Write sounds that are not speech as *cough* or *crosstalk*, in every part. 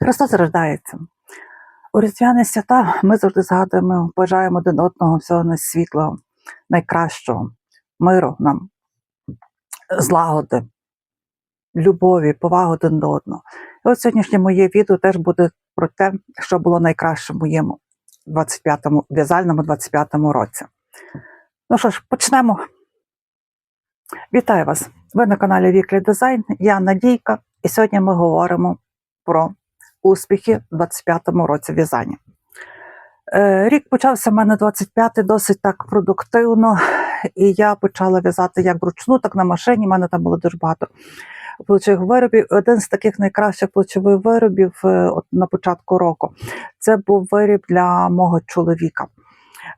Христос рождається. У різдвяні свята ми завжди згадуємо, бажаємо один одного всього на світлого, найкращого, миру нам, злагоди, любові, поваги один до одного. І от сьогоднішнє моє відео теж буде про те, що було найкраще в моєму 25-му, в'язальному 25-му році. Ну що ж, почнемо. Вітаю вас! Ви на каналі Віклі Дизайн. Я Надійка, і сьогодні ми говоримо про успіхи в 25-му році в'язання. Е, Рік почався в мене 25-й досить так продуктивно, і я почала в'язати як вручну, так на машині. У мене там було дуже багато плечових виробів. Один з таких найкращих плечових виробів е, от на початку року це був виріб для мого чоловіка.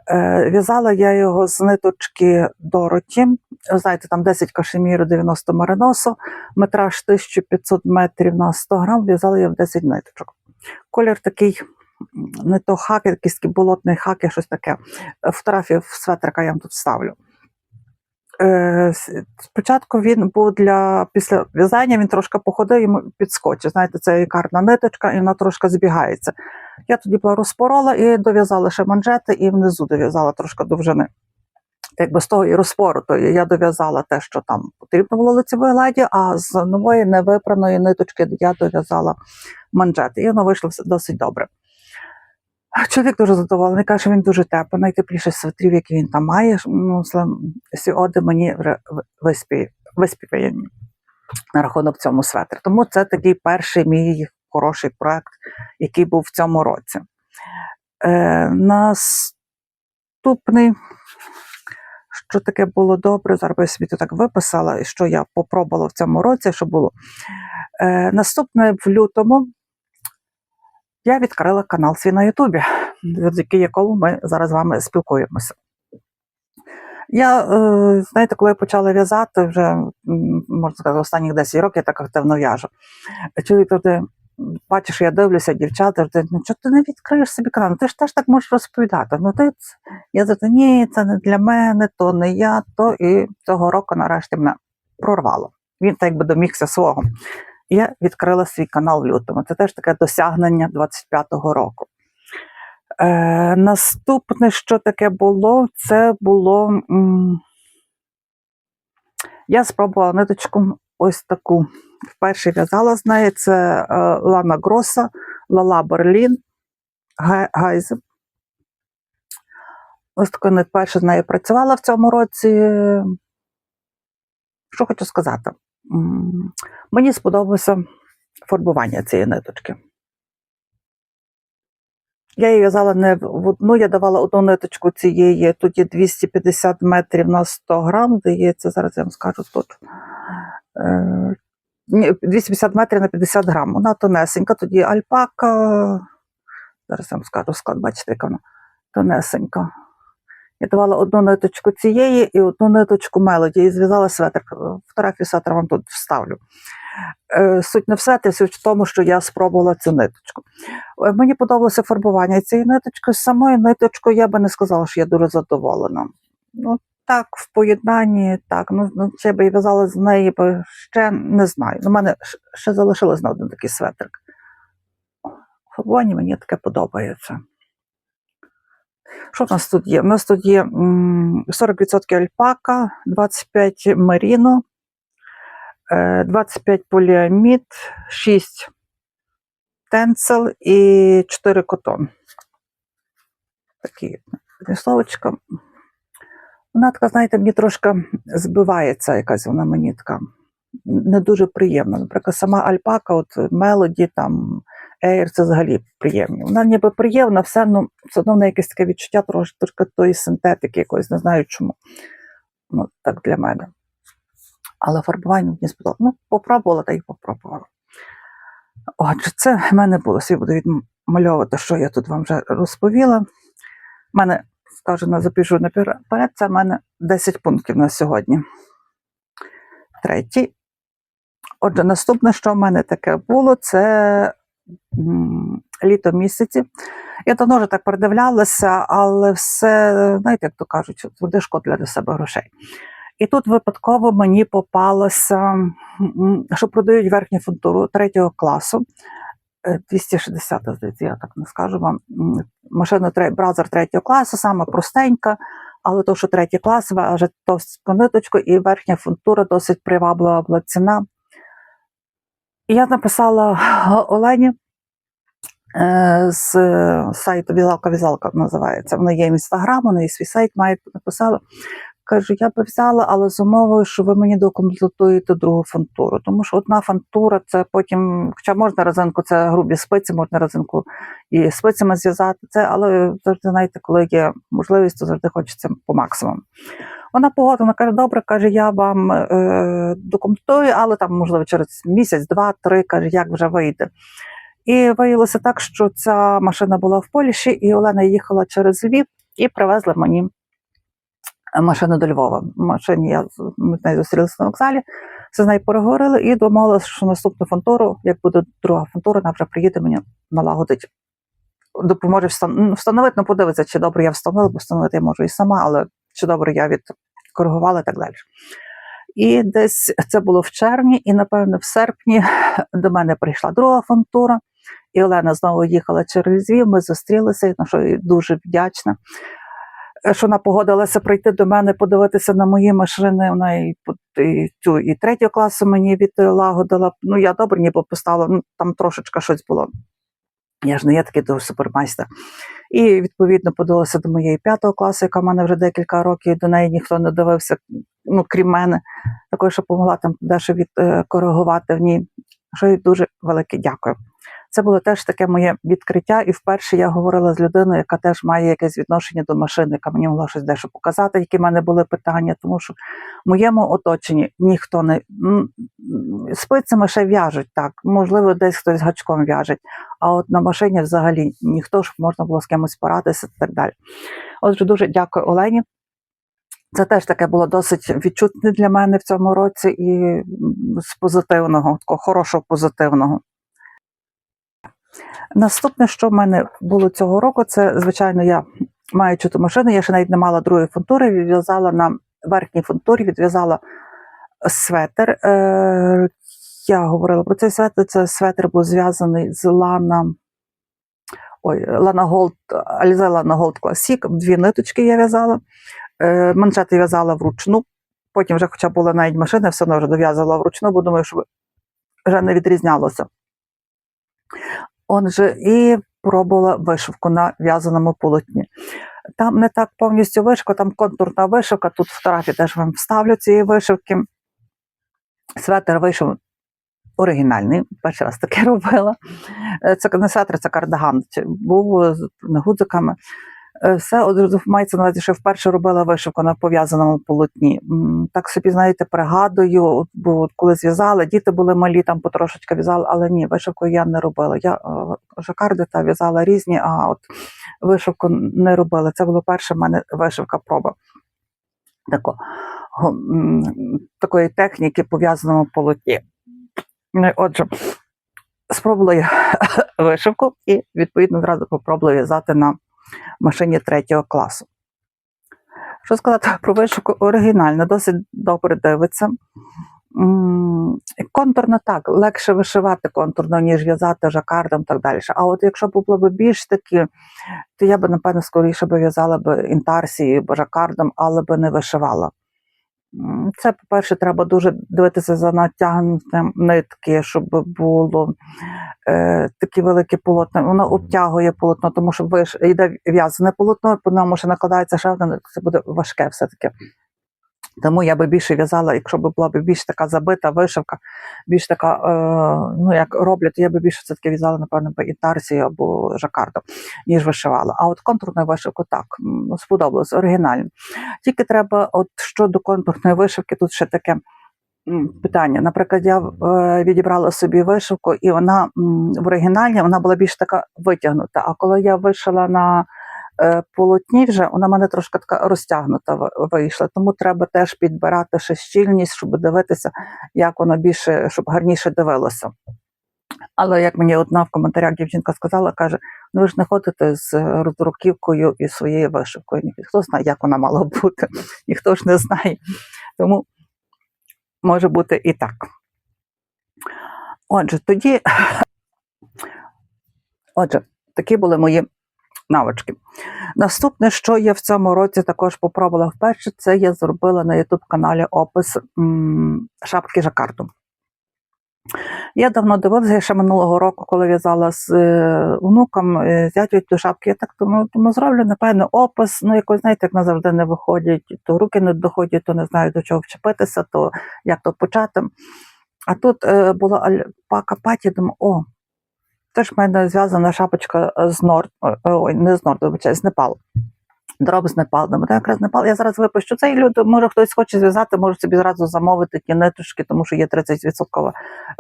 Е, В'язала я його з ниточки Дороті. Знаєте, там 10 кашеміру, 90 мариносу, метраж 1500 метрів на 100 грам, в'язала я в 10 ниточок. Колір такий, не то хаки, якийсь болотний болотний я щось таке. Е, в светрика я вам тут вставлю. Е, Спочатку він був для після в'язання, він трошки походив, йому підскочив. Знаєте, це якарна ниточка, і вона трошки збігається. Я тоді була розпорола і дов'язала ще манжети, і внизу дов'язала трошки довжини. Якби з того і розпору, я дов'язала те, що там потрібно було лицевої гладі, а з нової невипраної ниточки я дов'язала манжети. І воно вийшло досить добре. Чоловік дуже задоволений, каже, він дуже теплий, найтепліший свитрів, який він там має. Ну, слам- мені виспі- виспівані на рахунок цьому светру. Тому це такий перший мій хороший проект, який був в цьому році. Е, наступний, що таке було добре, зараз я собі тут так виписала, і що я попробувала в цьому році, що було. Е, наступне в лютому я відкрила канал свій на Ютубі, завдяки якому ми зараз з вами спілкуємося. Я, е, знаєте, коли я почала в'язати, вже можна сказати, останніх 10 років я так активно в'яжу. Чоловік туди, бачиш, я дивлюся, дівчата, ну чого ти не відкриєш собі канал? Ну, Ти ж теж так можеш розповідати. Ну ти я завжди, ні, це не для мене, то не я, то і цього року нарешті мене прорвало. Він так якби домігся свого. Я відкрила свій канал в лютому. Це теж таке досягнення 25-го року. Е, наступне, що таке було, це було. м, я спробувала ниточку ось таку. Вперше в'язала з неї. Це е, Лана Гроса, Лала Берлін, Га- Гайзе. Ось такою не вперше з нею працювала в цьому році. Що хочу сказати? Мені сподобалося фарбування цієї ниточки. Я її в'язала не в одну, я давала одну ниточку цієї, тут є 250 метрів на 100 грам, здається, зараз я вам скажу тут. Е, 250 метрів на 50 грам. Вона тонесенька, тоді альпака. Зараз я вам скажу склад, бачите, яка вона тонесенька. Я давала одну ниточку цієї і одну ниточку мелоді і зв'язала светр. Фотографію светра вам тут вставлю. Е, Суть не в светрі, суть в тому, що я спробувала цю ниточку. Е, Мені подобалося фарбування цієї ниточки. З самою ниточкою я би не сказала, що я дуже задоволена. Ну, так, в поєднанні, так. Ну, ну чи би в'язала з неї, би ще не знаю. У мене ще залишилось на один такий светрик. Фарбування мені таке подобається. Що в нас тут є? У нас тут є 40% альпака, 25 меріно, е, 25 поліамід, 6 тенцел і 4 котон. Такі словочка. Вона така, знаєте, мені трошки збивається якась вона мені така не дуже приємна. Наприклад, сама альпака, от мелоді, там, Ейр, це взагалі приємні. Вона ніби приємна, все, ну, все одно в якесь таке відчуття трошки, тої синтетики якоїсь, не знаю чому. Ну, так для мене. Але фарбування мені сподобалося. Ну, попробувала та й попробувала. Отже, це в мене було. Я буду відмальовувати, що я тут вам вже розповіла. У мене, скажу, на запишу наперед, це в мене 10 пунктів на сьогодні. Третій. Отже, наступне, що в мене таке було, це літо місяці. Я давно вже так передивлялася, але все, знаєте, як то кажуть, тверди шкода для себе грошей. І тут випадково мені попалося, що продають верхню фунтуру третього класу. Е, 260, здається, я так не скажу вам. Машина бразер третього класу, саме простенька, але то, що третій клас, важить товсту ниточку, і верхня функтура досить приваблива була ціна. Я написала Олені е, з сайту Візалка Візалка називається. Вона є інстаграм, вона є свій сайт, має написала. Кажу, я би взяла, але з умовою, що ви мені докомплектуєте другу фантуру. Тому що одна фантура це потім, хоча можна резинку, це грубі спиці, можна резинку і спицями зв'язати це, але завжди знаєте, коли є можливість, то завжди хочеться по максимуму. Вона погодила, каже, добре, каже, я вам е, докомплектую, але там, можливо, через місяць, два, три, каже, як вже вийде. І виявилося так, що ця машина була в Польщі, і Олена їхала через Львів і привезла мені машину до Львова. Машині я ми з нею зустрілися на вокзалі, все з нею переговорили і домовилися, що наступну фантуру, як буде друга фантура, вона вже приїде мені налагодить. Допоможе ну, встановити, ну подивиться, чи добре я встановила, бо встановити я можу і сама, але чи добре я відкоригувала і так далі. І десь це було в червні, і напевно в серпні до мене прийшла друга фантура, і Олена знову їхала через Львів, Ми зустрілися, на що я дуже вдячна. Що вона погодилася прийти до мене, подивитися на мої машини. Вона і, і цю і третього класу мені відлагодила. Ну я добре ніби поставила, ну там трошечка щось було. Я ж не є такий супермайстер. І відповідно подалася до моєї п'ятого класу, яка в мене вже декілька років, до неї ніхто не дивився, ну крім мене, також що допомогла там дещо відкоригувати в ній. Що їй дуже велике дякую. Це було теж таке моє відкриття, і вперше я говорила з людиною, яка теж має якесь відношення до машини, яка мені могла щось дещо показати, які в мене були питання, тому що в моєму оточенні ніхто не спицями ще в'яжуть так, можливо, десь хтось гачком в'яжеть, а от на машині взагалі ніхто ж можна було з кимось порадитися і так далі. Отже, дуже дякую Олені. Це теж таке було досить відчутне для мене в цьому році і з позитивного, такого хорошого позитивного. Наступне, що в мене було цього року, це, звичайно, я маючи ту машину, я ще навіть не мала другої фунтури, відв'язала на верхній фунтурі, відв'язала светр. Е, я говорила про цей светр. Це светр був зв'язаний з Лана. Ой, Лана Голд, Alize Лана Голд Classic. Дві ниточки я в'язала. Е, манжети в'язала вручну. Потім, вже, хоча була навіть машина, все одно вже дов'язала вручну, бо думаю, що вже не відрізнялося. Отже, і пробувала вишивку на в'язаному полотні. Там не так повністю вишивка, там контурна вишивка. Тут фотографії теж вам вставлю цієї вишивки. Светер вийшов оригінальний, перший раз таке *laughs* робила. Е, Це светр, це кардиган. Чи Був з гудзиками. Е, Все мається на увазі, що вперше робила вишивку на пов'язаному полотні. Так собі, знаєте, пригадую, бо коли зв'язали, діти були малі, там потрошечки в'язали, але ні, вишивку я не робила. Я е, жакарди та в'язала різні, а от вишивку не робила. Це була перша в мене вишивка проба. Тако, такої техніки пов'язаному полотні. Ну, Отже, спробувала *laughs* вишивку і відповідно зразу попробувала в'язати на машині третього класу. Що сказати про вишивку оригінально, досить добре дивиться. Контурно так, легше вишивати контурно, ніж в'язати жакардом і так далі. А от якщо б було б більш такі, то я б, напевно, скоріше б в'язала б інтарсією жакардом, але б не вишивала. Це, по-перше, треба дуже дивитися за натягнутим нитки, щоб було е, такі великі полотна. Воно обтягує полотно, тому що ви ж йде в'язане полотно, по ньому ще накладається ще одне, це буде важке все-таки. Тому я би більше в'язала, якщо б була б більш така забита вишивка, більш така, е, ну як роблять, я би більше все-таки в'язала, напевно, би інтарсію або жакардом, ніж вишивала. А от контурну вишивку так, сподобалось, оригінально. Тільки треба, от щодо контурної вишивки, тут ще таке питання. Наприклад, я е, відібрала собі вишивку, і вона в оригіналі вона була більш така витягнута. А коли я вишила на полотні, вже вона в мене трошки така розтягнута вийшла. Тому треба теж підбирати ще щільність, щоб дивитися, як воно більше, щоб гарніше дивилося. Але як мені одна в коментарях дівчинка сказала, каже: ну ви ж не ходите з роздруківкою і своєю вишивкою. Ніхто знає, як вона мала бути, *laughs* ніхто ж не знає. Тому може бути і так. Отже, тоді *clears throat* Отже, такі були мої навички. Наступне, що я в цьому році також попробувала вперше, це я зробила на youtube каналі опис шапки жакарду. Я давно дивилася, ще минулого року, коли в'язала з е, онуком, е, зятю ту шапки, я так думаю, думаю, зроблю, напевно, опис, ну якось, знаєте, як назавжди не виходять, то руки не доходять, то не знаю до чого вчепитися, то як то почати. А тут е, була альпака паті, думаю, о, теж в мене зв'язана шапочка з Норд, ой, не з Норд, вибачаю, з Непалу. Дроб з Непалу. Думаю, «Та якраз Непал. Я зараз випущу цей люди, може хтось хоче зв'язати, може собі зразу замовити ті ниточки, тому що є 30%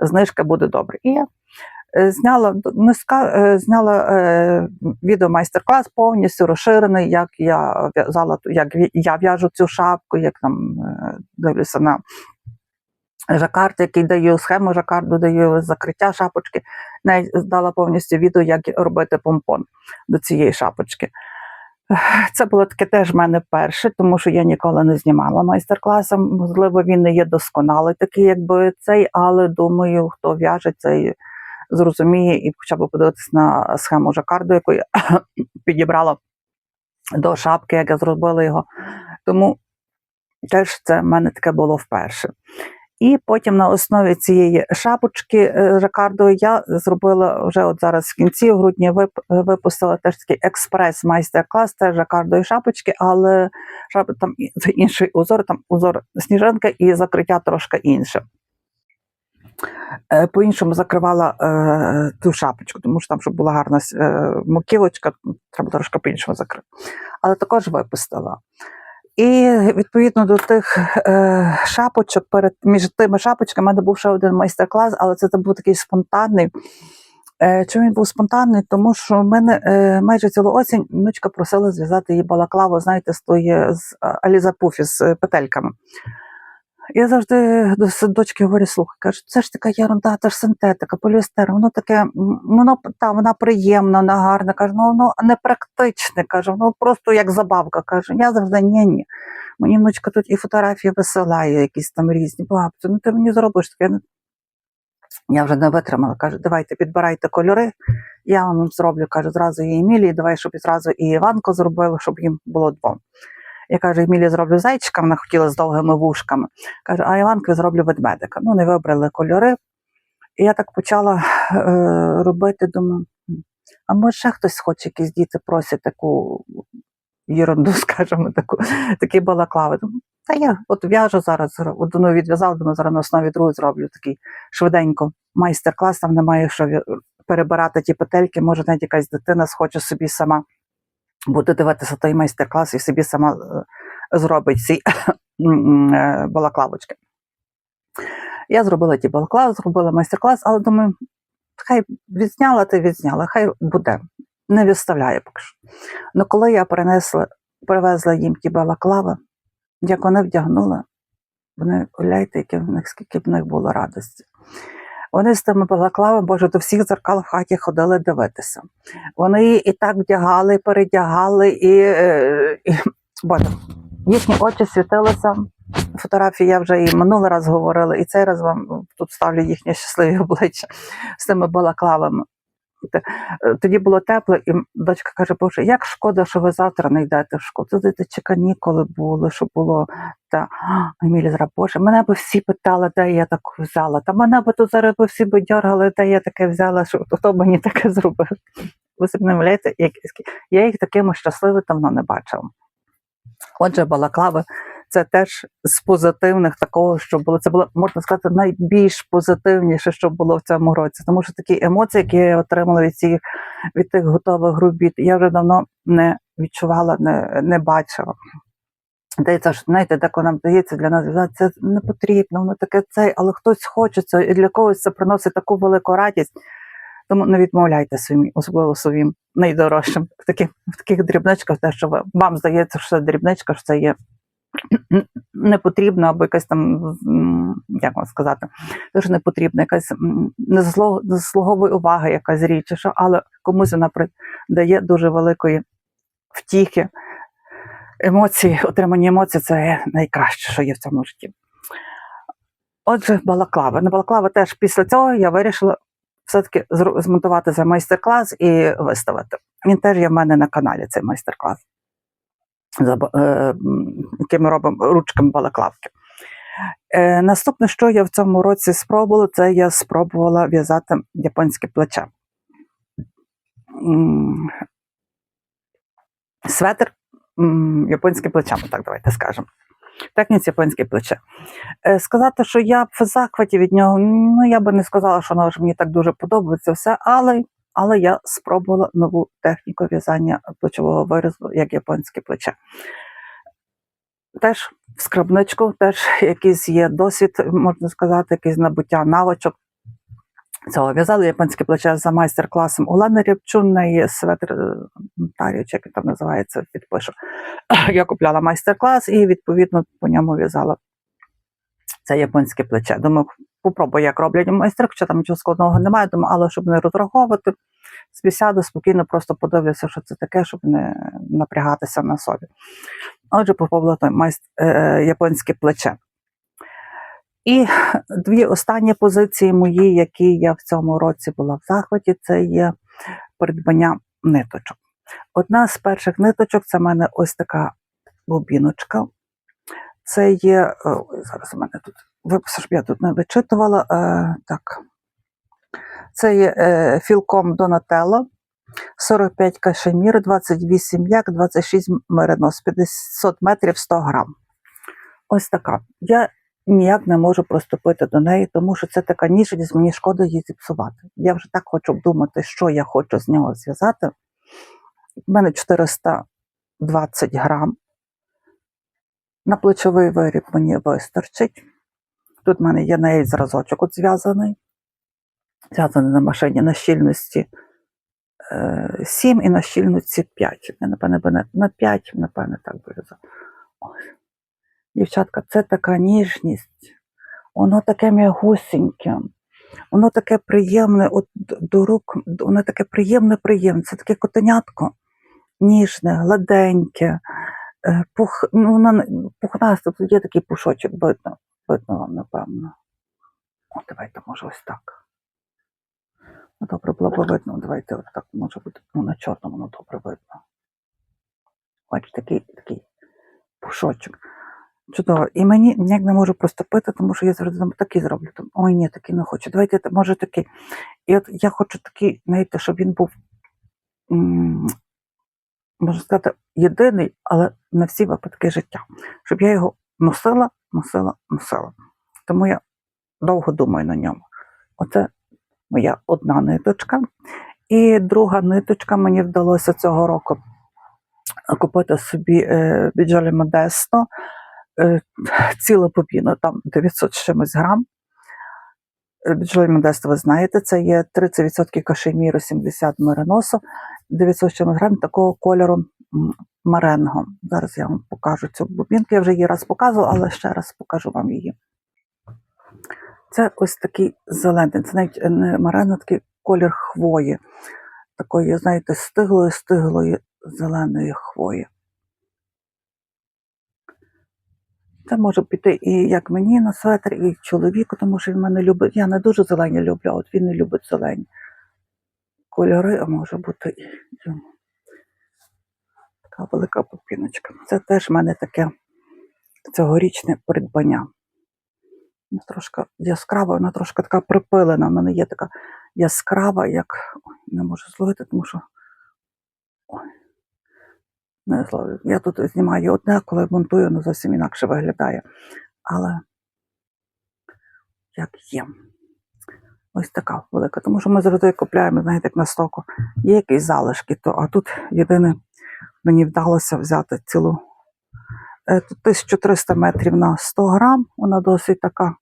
знижка, буде добре. І я е, зняла не ска- е, зняла е, відео майстер-клас повністю розширений, як я в'язала, як я в'яжу цю шапку, як там е, дивлюся на жакард, який даю, схему жакарду даю, закриття шапочки. Навіть здала повністю відео, як робити помпон до цієї шапочки. Це було таке теж в мене перше, тому що я ніколи не знімала майстер-класом. Можливо, він не є досконалий такий, якби цей, але думаю, хто в'яже цей зрозуміє і хоча б подивитися на схему жакарду, яку я *coughs* підібрала до шапки, як я зробила його. Тому теж це в мене таке було вперше. І потім на основі цієї шапочки е, жакардової я зробила вже от зараз в кінці в грудні е, випустила теж такий експрес майстер-клас теж жакардової шапочки, але там інший узор, там узор сніжинка і закриття трошки інше. По-іншому закривала е, ту шапочку, тому що там, щоб була гарна е, маківочка, треба трошки по-іншому закрити. Але також випустила. І відповідно до тих е, шапочок, перед між тими шапочками, в був ще один майстер-клас, але це, був такий спонтанний. Е, чому він був спонтанний? Тому що в мене е, майже цілу осінь внучка просила зв'язати її балаклаву, знаєте, з тої з Алізапуфі Аліза Пуфі з е, петельками. Я завжди до с- дочки говорю, слухай, кажу, це ж така ерунда, це ж синтетика, поліестер, воно таке, воно та, вона приємна, вона гарна, кажу, ну воно не практичне, кажу, ну просто як забавка. Кажу, я завжди ні, ні. Мені внучка тут і фотографії висилає, якісь там різні. Бабцю, ну ти мені зробиш таке. Я вже не витримала. Кажу, давайте підбирайте кольори. Я вам зроблю, кажу, зразу і Емілії, давай, щоб зразу і Іванко зробили, щоб їм було двом. Я кажу, Емілії зроблю зайчика, вона хотіла з довгими вушками. Кажу, а Іванко зроблю ведмедика. Ну, не вибрали кольори. І я так почала е, робити, думаю, а може ще хтось хоче, якісь діти просять таку єрунду, *laughs* скажімо, таку, такі балаклави. Думаю, та я от в'яжу зараз, одну відв'язала, думаю, зараз на основі другої зроблю такий швиденько майстер-клас, там немає що перебирати ті петельки, може навіть якась дитина схоче собі сама буде дивитися той майстер-клас і собі сама е, зробить ці *coughs* е, балаклавочки. Я зробила ті балаклави, зробила майстер-клас, але думаю, хай відзняла, ти відзняла, хай буде. Не відставляю поки що. Ну коли я принесла, привезла їм ті балаклави, як вони вдягнули, вони уявляєте, яке в них, скільки в них було радості. Вони з тими балаклавами, боже, до всіх зеркал в хаті ходили дивитися. Вони і так вдягали, передягали, і, е, і боже, їхні очі світилися. Фотографії я вже і минулий раз говорила, і цей раз вам тут ставлю їхні щасливі обличчя з тими балаклавами. Е, Тоді було тепло, і дочка каже, Боже, як шкода, що ви завтра не йдете в школу. Туди ти ніколи були, що було та Емілі Боже, мене би всі питали, де я таку взяла. Та мене би тут зараз би всі би дергали, де я таке взяла, що хто мені таке зробив. Ви собі не я їх такими щасливими давно не бачила. Отже, балаклави це теж з позитивних такого, що було. Це було, можна сказати, найбільш позитивніше, що було в цьому році. Тому що такі емоції, які я отримала від цих від тих готових робіт, я вже давно не відчувала, не, не бачила. Здається, що знаєте, так нам здається для нас це не потрібно, воно таке цей, але хтось хоче це, і для когось це приносить таку велику радість. Тому не відмовляйте своїм, особливо своїм найдорожчим в таких, в таких дрібничках, те, що вам здається, що це дрібничка, що це є *clears throat* не потрібно, або якась там, як вам сказати, теж не потрібна, якась не заслуговує уваги, якась річ, що, але комусь вона дає дуже великої втіхи. Емоції, отримання емоцій це найкраще, що є в цьому житті. Отже, балаклава. На балаклава теж після цього я вирішила все-таки змонтувати цей майстер-клас і виставити. Він теж є в мене на каналі, цей майстер-клас, е, який ми робимо ручками балаклавки. Е, наступне, що я в цьому році спробувала, це я спробувала в'язати японське плече. Светр японське плече, так давайте скажемо. Техніці японське плече. Сказати, що я в захваті від нього, ну я би не сказала, що воно ж мені так дуже подобається все, але, але я спробувала нову техніку в'язання плечового виразу, як японське плече. Теж в скарбничку, теж *laughs* якийсь є досвід, можна сказати, якийсь набуття навичок. Цього в'язали японське плече за майстер-класом Олени Рябчун, в неї светр е, чи як там називається, підпишу. *coughs* Я купляла майстер-клас і відповідно по ньому в'язала це японське плече. Думаю, попробую, як роблять майстри, хоча там нічого складного немає, думаю, але щоб не розраховувати, собі сяду спокійно, просто подивлюся, що це таке, щоб не напрягатися на собі. Отже, попробувала майст... е, японське плече. І дві останні позиції мої, які я в цьому році була в захваті, це є придбання ниточок. Одна з перших ниточок це в мене ось така бобіночка. Це є. е, ой, Зараз у мене тут щоб я тут не вичитувала. Е, так. Це є е, філком Donatello, 45 кашемір, 28 як, 26 меринос, 500 метрів 100 грам. Ось така. Я ніяк не можу проступити до неї, тому що це така ніжність, мені шкода її зіпсувати. Я вже так хочу думати, що я хочу з нього зв'язати. У мене 420 грам. На плечовий виріб мені вистачить. Тут в мене є навіть зразочок от зв'язаний. Зв'язаний на машині на щільності е, 7 і на щільності 5. Я, напевне, на- на 5, напевне, так в'язала. Дівчатка, це така ніжність. Воно таке м'ягусіньке. Воно таке приємне, от до рук, воно таке приємне, приємне. Це таке котенятко, ніжне, гладеньке, е, пух, ну, пухнасте, тут є такий пушочок, видно, видно вам, напевно. О, давайте, може, ось так. Ну, добре було б видно. Давайте от так може бути. Ну, на чорному воно добре видно. Бачите, такий, такий пушочок. Чудово. І мені ніяк не можу проступити, тому що я завжди думаю, такий зроблю. Там, Ой, ні, такий не хочу. Давайте, може, такий. І от я хочу такий, знаєте, щоб він був, можна сказати, єдиний, але на всі випадки життя. Щоб я його носила, носила, носила. Тому я довго думаю на ньому. Оце моя одна ниточка. І друга ниточка мені вдалося цього року купити собі е, Біджолі Модесто, е, цілу попіну, там 900 чимось грам. Біджолі Модесто, ви знаєте, це є 30% кашеміру, 70 мериносу, 900 з чимось грам такого кольору м, маренго. Зараз я вам покажу цю бубінку. Я вже її раз показувала, але ще раз покажу вам її. Це ось такий зелений, це навіть не марено, такий колір хвої, такої, знаєте, стиглої, стиглої зеленої хвої. Це може піти і як мені на светр, і чоловіку, тому що він мене любить. Я не дуже зелені люблю, а от він не любить зелені кольори, а може бути і. Така велика попіночка. Це теж в мене таке цьогорічне придбання. Вона трошки яскрава, вона трошки така припилена. Вона не є така яскрава, як не можу зловити, тому що Ой, не зловлю. Я тут знімаю одне, коли монтую, воно зовсім інакше виглядає. Але як є. Ось така велика. Тому що ми завжди купляємо, знаєте, як на стоку. Є якісь залишки, то а тут єдине мені вдалося взяти цілу е, тут 1300 метрів на 100 грам. Вона досить така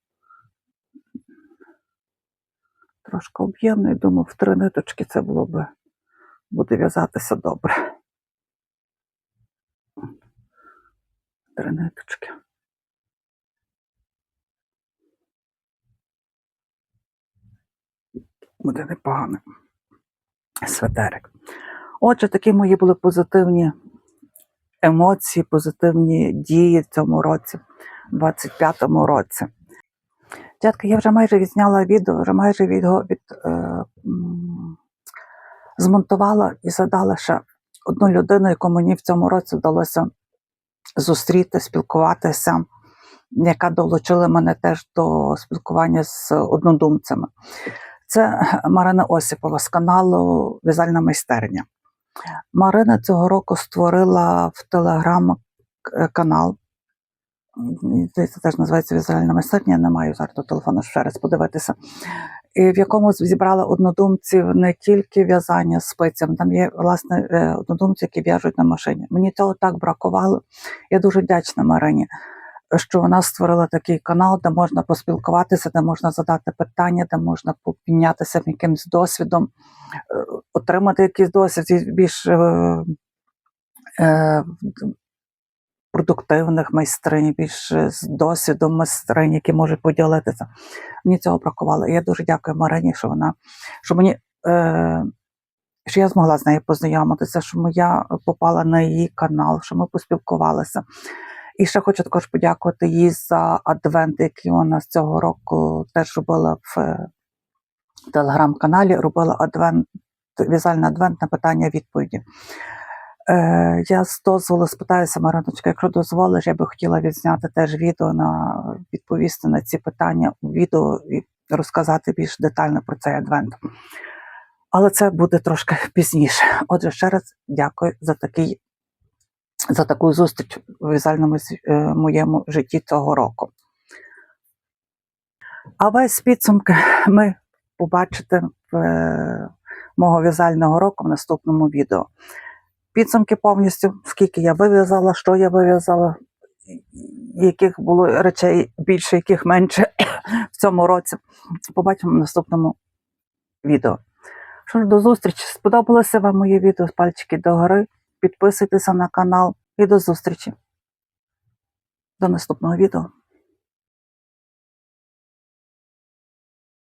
трошки об'ємна. І думаю, в три ниточки це було б буде в'язатися добре. Три ниточки. Буде непогано. Светерик. Отже, такі мої були позитивні емоції, позитивні дії в цьому році, 25-му році. Дівчатка, я вже майже відзняла відео, вже майже відео від, е, змонтувала і задала ще одну людину, яку мені в цьому році вдалося зустріти, спілкуватися, яка долучила мене теж до спілкування з однодумцями. Це Марина Осіпова з каналу В'язальна майстерня. Марина цього року створила в Телеграм канал. Це теж називається В'язальна майстерня. Я не маю зараз до телефону ще раз подивитися. І в якому зібрала однодумців не тільки в'язання спицям, там є власне е, однодумці, які в'яжуть на машині. Мені цього так бракувало. Я дуже вдячна Марині, що вона створила такий канал, де можна поспілкуватися, де можна задати питання, де можна помінятися якимось досвідом, е, отримати якийсь досвід більш е, е, продуктивних майстринь, більш з досвідом майстринь, які можуть поділитися. Мені цього бракувало. І я дуже дякую Марині, що вона, що мені. Що я змогла з нею познайомитися, що я попала на її канал, що ми поспілкувалися. І ще хочу також подякувати їй за адвент, який вона з цього року теж робила в е, телеграм-каналі. Робила адвент, в'язальний адвент на питання відповіді. Е, я з дозволу спитаюся, Мариночка, якщо дозволиш, я би хотіла відзняти теж відео на відповісти на ці питання у відео і розказати більш детально про цей адвент. Але це буде трошки пізніше. Отже, ще раз дякую за такий за таку зустріч у в'язальному е, моєму житті цього року. А весь підсумки ми побачите в е, мого в'язального року в наступному відео. Підсумки повністю, скільки я вив'язала, що я вив'язала, яких було речей більше, яких менше *coughs* в цьому році. Побачимо в наступному відео. Що ж, до зустрічі. Сподобалося вам моє відео з пальчики догори. Підписуйтеся на канал і до зустрічі. До наступного відео.